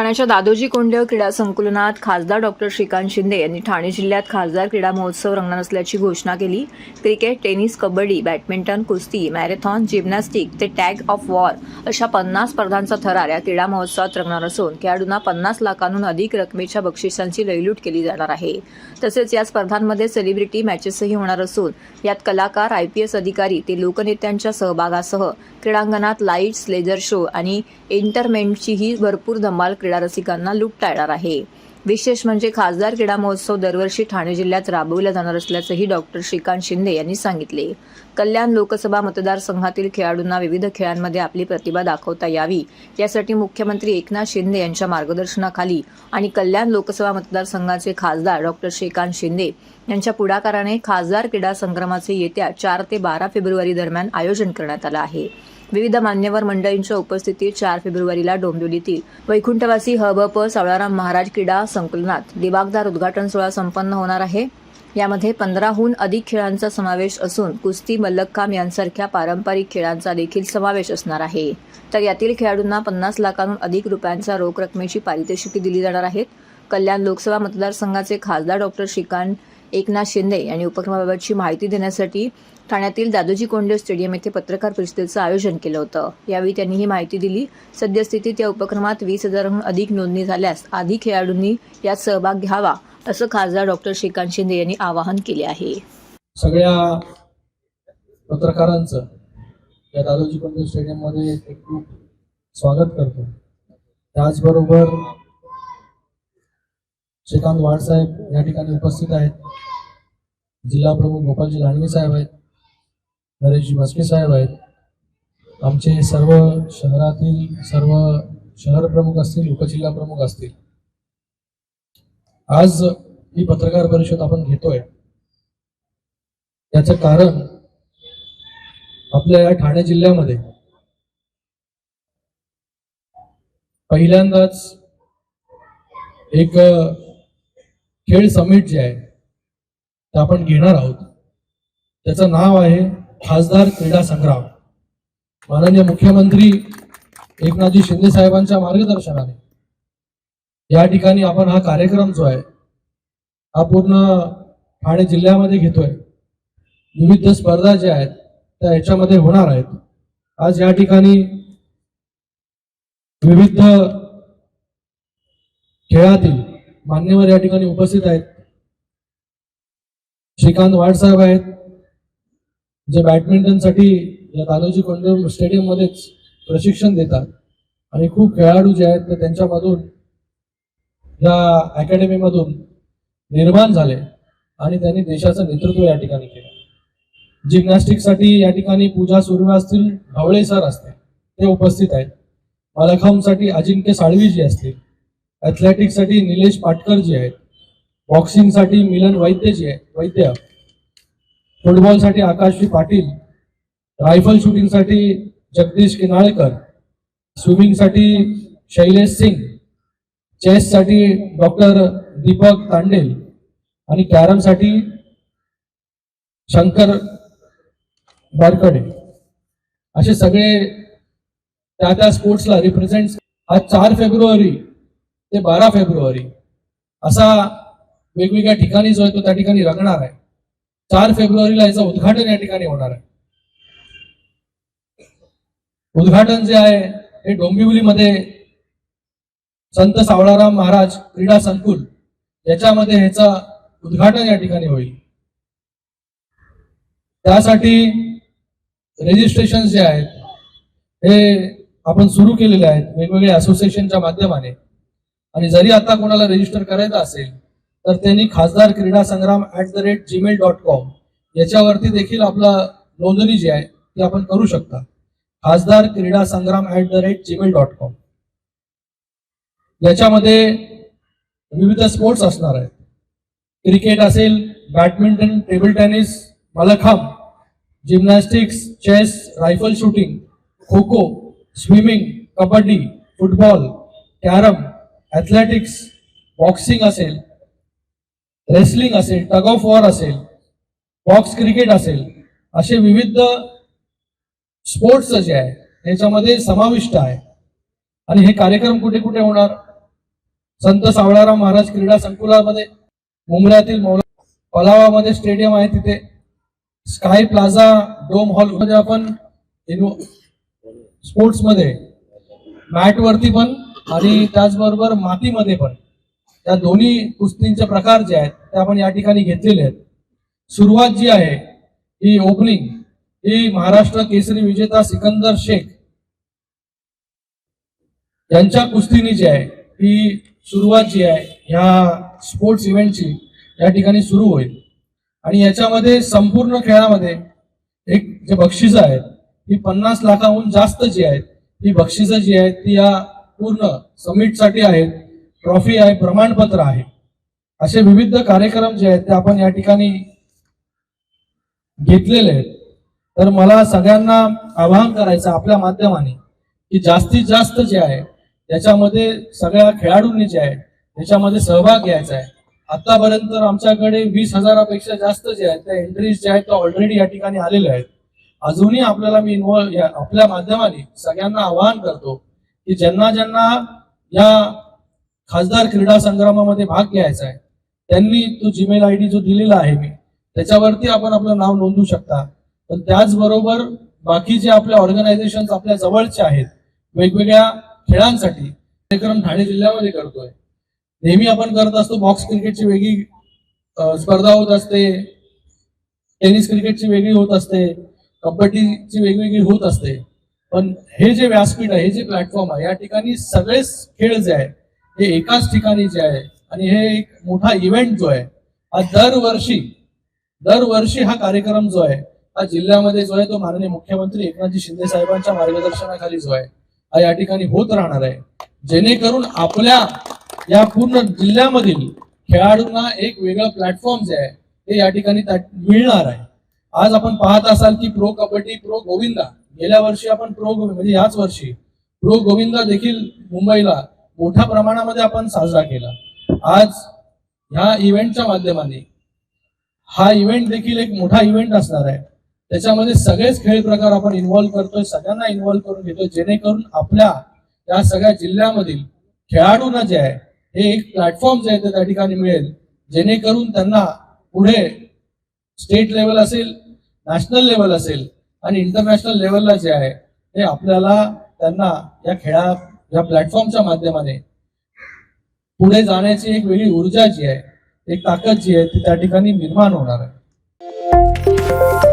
ठाण्याच्या दादोजी कोंडदेव क्रीडा संकुलनात खासदार डॉक्टर श्रीकांत शिंदे यांनी ठाणे जिल्ह्यात खासदार क्रीडा महोत्सव रंगणार असल्याची घोषणा केली. क्रिकेट टेनिस कबड्डी बॅडमिंटन कुस्ती मॅरेथॉन जिम्नॅस्टिक ते टॅग ऑफ वॉर अशा पन्नास स्पर्धांचा थरार या क्रीडा महोत्सवात रंगणार असून खेळाडूंना पन्नास लाखांहून अधिक रकमेच्या बक्षिसांची लयलूट केली जाणार आहे. तसेच या स्पर्धांमध्ये सेलिब्रिटी मॅचेसही होणार असून यात कलाकार आय पी एस अधिकारी ते लोकनेत्यांच्या सहभागासह क्रीडांगणात लाईट्स लेझर शो आणि एंटरमेंटचीही भरपूर धमाल क्रीडा रसिकांना लुटता येणार आहे. विशेष म्हणजे खासदार क्रीडा महोत्सव दरवर्षी ठाणे जिल्ह्यात राबवला जाणार असल्याचंही डॉक्टर श्रीकांत शिंदे यांनी सांगितले. कल्याण लोकसभा मतदारसंघातील खेळाडूंना विविध खेळांमध्ये आपली प्रतिभा दाखवता यावी यासाठी मुख्यमंत्री एकनाथ शिंदे यांच्या मार्गदर्शनाखाली आणि कल्याण लोकसभा मतदारसंघाचे खासदार डॉक्टर श्रीकांत शिंदे यांच्या पुढाकाराने खासदार क्रीडा संक्रमाचे येत्या चार ते बारा फेब्रुवारी दरम्यान आयोजन करण्यात आलं आहे. विविध मान्यवर मंडळींच्या उपस्थितीत चार फेब्रुवारीला डोंबिवलीतील वैकुंठवासी हबप सावळाराम महाराज क्रीडा संकुलनात दिबागदार उद्घाटन सोहळा संपन्न होणार आहे. यामध्ये पंधराहून अधिक खेळांचा समावेश असून कुस्ती मल्लखांब यांसारख्या पारंपरिक खेळांचा देखील समावेश असणार आहे. तर यातील खेळाडूंना पन्नास लाखांहून अधिक रुपयांचा रोख रकमेची पारितोषिके दिली जाणार आहेत. कल्याण लोकसभा मतदारसंघाचे खासदार डॉक्टर श्रीकांत एकनाथ शिंदे यांनी उपक्रमाबाबतची माहिती देण्यासाठी ठाण्यातील दादोजी कोंडदेव स्टेडियम येथे पत्रकार परिषदेचं आयोजन केलं होतं. यावेळी त्यांनी ही माहिती दिली सद्यस्थितीत या उपक्रमात वीस हजारहून अधिक नोंदणी झाल्यास आधी खेळाडूंनी यात सहभाग घ्यावा असं खासदार डॉक्टर श्रीकांत शिंदे यांनी आवाहन केले आहे. सगळ्या पत्रकारांचं या दादोजी कोंडदेव स्टेडियममध्ये खूप स्वागत करतो. त्याचबरोबर श्रीकांत वाडसाहेब या ठिकाणी उपस्थित आहेत. जिल्हा प्रमुख गोपालजी लांडगे साहेब आहेत. नरेशजी मस्के साहेब आहेत. आमचे सर्व शहरातील सर्व शहर प्रमुख असतील उपजिल्हा प्रमुख असतील. आज ही पत्रकार परिषद आपण घेतोय. याचं कारण आपल्या या ठाणे जिल्ह्यामध्ये पहिल्यांदाच एक खेळ समिट जे आहे ते आपण घेणार आहोत. त्याचं नाव आहे खासदार क्रीडा संग्राम. माननीय मुख्यमंत्री एकनाथजी शिंदे साहेबांच्या मार्गदर्शनाने या ठिकाणी आपण हा कार्यक्रम जो आहे हा पूर्ण ठाणे जिल्ह्यामध्ये घेतोय. विविध स्पर्धा ज्या आहेत त्या याच्यामध्ये होणार आहेत. आज या ठिकाणी विविध खेळातील मान्यवर या ठिकाणी उपस्थित आहेत. श्रीकांत वाडसाहेब आहेत. जे बॅडमिंटनसाठी या दादोजी कोंडदेव स्टेडियममध्येच प्रशिक्षण देतात. आणि खूप खेळाडू जे आहेत ते त्यांच्यामधून या अकॅडमीमधून निर्माण झाले आणि त्यांनी देशाचं नेतृत्व या ठिकाणी केलं. जिम्नॅस्टिकसाठी या ठिकाणी पूजा सुर्वे असतील ढवळे सर असतील ते उपस्थित आहेत. मलखांबसाठी अजिंक्य साळवी जी असतील ॲथलेटिक्ससाठी निलेश पाटकर जी आहेत बॉक्सिंगसाठी मिलन वैद्य जी आहे वैद्य फुटबॉलसाठी आकाशजी पाटील रायफल शूटिंगसाठी जगदीश किनाळेकर स्विमिंगसाठी शैलेश सिंग चेससाठी डॉक्टर दीपक तांडेल आणि कॅरमसाठी शंकर बारकडे. असे सगळे त्या त्या स्पोर्ट्सला रिप्रेझेंट आज चार फेब्रुवारी ते बारा फेब्रुवारी असा वेगवेगळ्या ठिकाणी जो आहे तो त्या ठिकाणी रंगणार आहे. चार फेब्रुवारीला याचं उद्घाटन या ठिकाणी होणार आहे. उद्घाटन जे आहे हे डोंबिवलीमध्ये संत सावळाराम महाराज क्रीडा संकुल याच्यामध्ये ह्याचं उद्घाटन या ठिकाणी होईल. त्यासाठी रेजिस्ट्रेशन जे आहेत हे आपण सुरू केलेले आहेत वेगवेगळ्या असोसिएशनच्या माध्यमाने. आणि जरी आता कोणाला रजिस्टर करायचं असेल तर त्यांनी Khasdar Krida Sangram at the rate Gmail dot com याच्यावरती देखील आपला नोंदणी जी आहे ती आपण करू शकता. Khasdar Krida Sangram at the rate Gmail dot com याच्यामध्ये विविध स्पोर्ट्स असणार आहेत. क्रिकेट असेल badminton table tennis mallakhamb gymnastics chess rifle shooting kho kho swimming kabaddi football carrom athletics boxing असेल रेसलिंग असेल टग ऑफ वॉर असेल box cricket असेल असे विविध स्पोर्ट्स जे आहे याच्यामध्ये समाविष्ट आहे. आणि हे कार्यक्रम कुठे कुठे होणार? संत सावळाराम महाराज क्रीडा संकुलामध्ये मुंबऱ्यातील मौला पलावामध्ये स्टेडियम आहे तिथे. स्काय प्लाझा डोम हॉलमध्ये आपण स्पोर्ट्समध्ये मॅट वरती पण आणि त्याचबरोबर मातीमध्ये पण. त्या दोन्ही कुस्तींचे प्रकार जे आहेत ते आपण या ठिकाणी घेतलेले आहेत. सुरुवात जी आहे ही ओपनिंग ही महाराष्ट्र केसरी विजेता सिकंदर शेख यांच्या कुस्तीनी जी आहे ही सुरुवात जी आहे ह्या स्पोर्ट्स इव्हेंटची या ठिकाणी सुरू होईल. आणि याच्यामध्ये संपूर्ण खेळामध्ये एक जे बक्षीस आहेत ही पन्नास लाखाहून जास्त जी आहेत ही बक्षिसं जी आहेत ती या पूर्ण समिटसाठी आहेत. ट्रॉफी आहे प्रमाणपत्र आहे. असे विविध कार्यक्रम जे आहेत ते आपण या ठिकाणी घेतलेले आहेत. तर मला सगळ्यांना आवाहन करायचं आपल्या माध्यमाने की जास्तीत जास्त जे आहे त्याच्यामध्ये सगळ्या खेळाडूंनी जे आहे त्याच्यामध्ये सहभाग घ्यायचा आहे. आतापर्यंत आमच्याकडे वीस हजारापेक्षा जास्त जे आहेत त्या एंट्रीज जे आहेत त्या ऑलरेडी या ठिकाणी आलेल्या आहेत. अजूनही आपल्याला मी इन्व्हॉल्व आपल्या माध्यमाने सगळ्यांना आवाहन करतो की ज्यांना ज्यांना या खासदार क्रीडा संग्रामामध्ये भाग घ्यायचा आहे. त्यांनी तो जीमेल आय डी जो दिलेला आहे मी त्याच्यावरती आपण आपलं नाव नोंदवू शकता. पण त्याचबरोबर बाकी जे आपल्या ऑर्गनायझेशन आपल्या जवळचे आहेत वेगवेगळ्या खेळांसाठी कार्यक्रम ठाणे जिल्ह्यामध्ये करतोय. नेहमी आपण करत असतो बॉक्स क्रिकेटची वेगळी स्पर्धा होत असते. टेनिस क्रिकेटची वेगळी होत असते. कबड्डीची वेगवेगळी होत असते. पण हे जे व्यासपीठ आहे हे जे प्लॅटफॉर्म आहे या ठिकाणी सगळेच खेळ जे आहेत हे एकाच ठिकाणी जे आहे आणि हे एक मोठा इव्हेंट जो आहे हा दरवर्षी दरवर्षी हा कार्यक्रम जो आहे हा जिल्ह्यामध्ये जो आहे तो माननीय मुख्यमंत्री एकनाथजी शिंदे साहेबांच्या मार्गदर्शनाखाली जो आहे हा या ठिकाणी होत राहणार आहे. जेणेकरून आपल्या या पूर्ण जिल्ह्यामधील खेळाडूंना एक वेगळं प्लॅटफॉर्म जे आहे ते या ठिकाणी मिळणार आहे. आज आपण पाहत असाल की प्रो कबड्डी प्रो गोविंदा गेल्या वर्षी आपण प्रो म्हणजे याच वर्षी प्रो गोविंदा देखील मुंबईला मोठ्या प्रमाणामध्ये आपण साजरा केला. आज ह्या इव्हेंटच्या माध्यमाने हा इव्हेंट देखील एक मोठा इव्हेंट असणार आहे. त्याच्यामध्ये सगळेच खेळ प्रकार आपण इन्व्हॉल्व्ह करतोय सगळ्यांना इन्व्हॉल्व्ह करून घेतोय जेणेकरून आपल्या या सगळ्या जिल्ह्यामधील खेळाडूंना जे आहे हे एक प्लॅटफॉर्म जे आहे ते त्या ठिकाणी मिळेल. जेणेकरून त्यांना पुढे स्टेट लेवल असेल नॅशनल लेवल असेल आणि इंटरनॅशनल लेवलला जे आहे ते आपल्याला त्यांना या खेळा या प्लॅटफॉर्मच्या माध्यमाने. पुढे जाण्याची एक वेगळी ऊर्जा जी आहे एक ताकद जी आहे ती त्या ठिकाणी निर्माण होणार आहे.